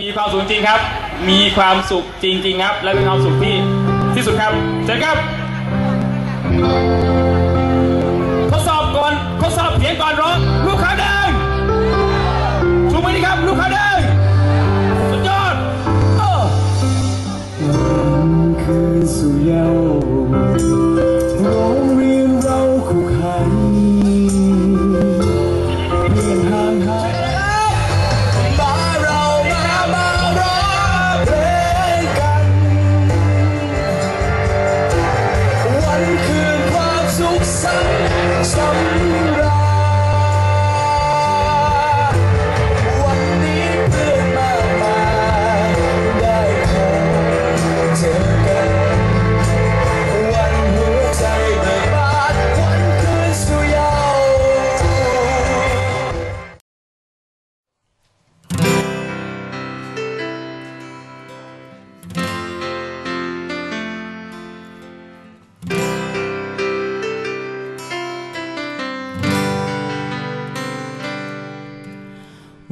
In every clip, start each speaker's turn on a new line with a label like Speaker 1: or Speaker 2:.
Speaker 1: มีความสุขจริงครับ มีความสุขจริง ๆ ครับ และเป็นความสุขที่ที่สุดครับเชิญครับ ทดสอบก่อน ทดสอบเสียงก่อนร้อง ลูกค้าแดงชูมือดีครับ ลูกค้าแดงสุดยอดเออ
Speaker 2: คืนสู่เยาว์โรงเรียนเราคู่ขันเรียนห่างหาย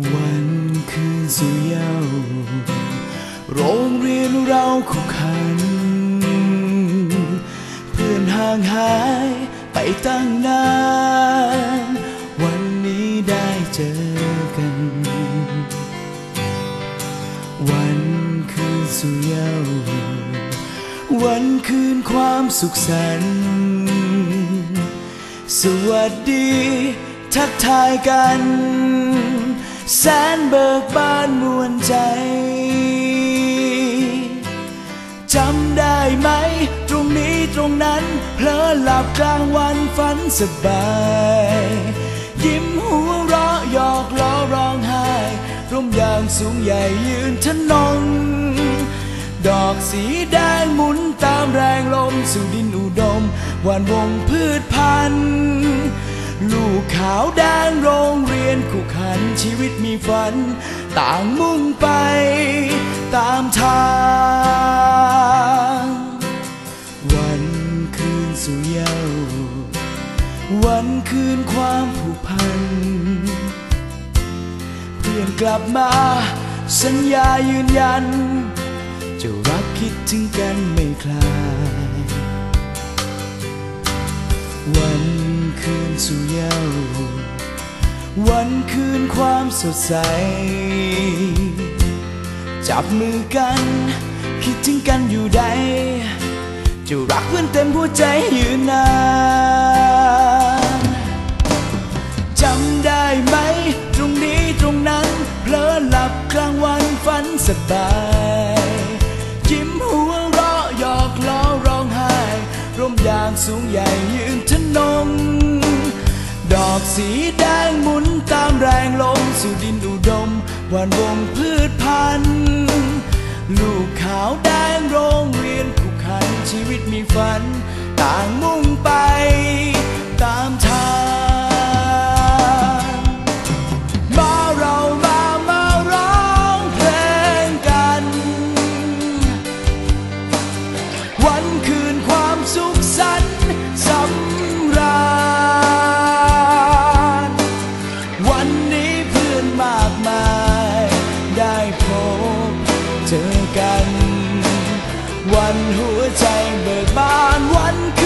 Speaker 2: วันคืนสู่เยาวโรงเรียนเราคู่ขัน เพื่อนห่างหายไปตั้งนาน วันนี้ได้เจอกัน วันคืนสู่เยาววันคืนความสุขสันต์สวัสดี ทักทายกัน แสนเบิกบานมวลใจ จำได้ไหม ตรงนี้ตรงนั้น เพลอหลับกลางวันฝันสบาย ยิ้มหัวเราะหยอกล้อร้องไห้ร่มยางสูงใหญ่ยืนทะนงดอกสีแดงหมุนตามแรงลมสู่ดินอุดมหวานวงพืชพันธุ์ ลูกขาวแดงโรงเรียนคู่ขันชีวิตมีฝัน ต่างมุ่งไปตามทาง วันคืนสู่เยาว์วันคืนความผูกพัน เพื่อนกลับมาสัญญายืนยัน จะรักคิดถึงกันไม่คลาย วัน สู่เยาว์วันคืนความสดใส จับมือกัน คิดถึงกันอยู่ใด จะรักเพื่อนเต็มหัวใจยืนนานจำได้ไหม ตรงนี้ตรงนั้นเผลอหลับกลางวันฝันสบายยิ้มหัวเราะหยอกล้อร้องไห้ร่มยางสูงใหญ่ยืนทนง อกสีแดงหมุนตามแรงลมสู่ดินอุดมหวานวงพืชพันธุ์ลูกขาวแดงโรงเรียนคู่ขันชีวิตมีฝัน ต่างมุ่ง วันหัวใจเบิกบานวันคืน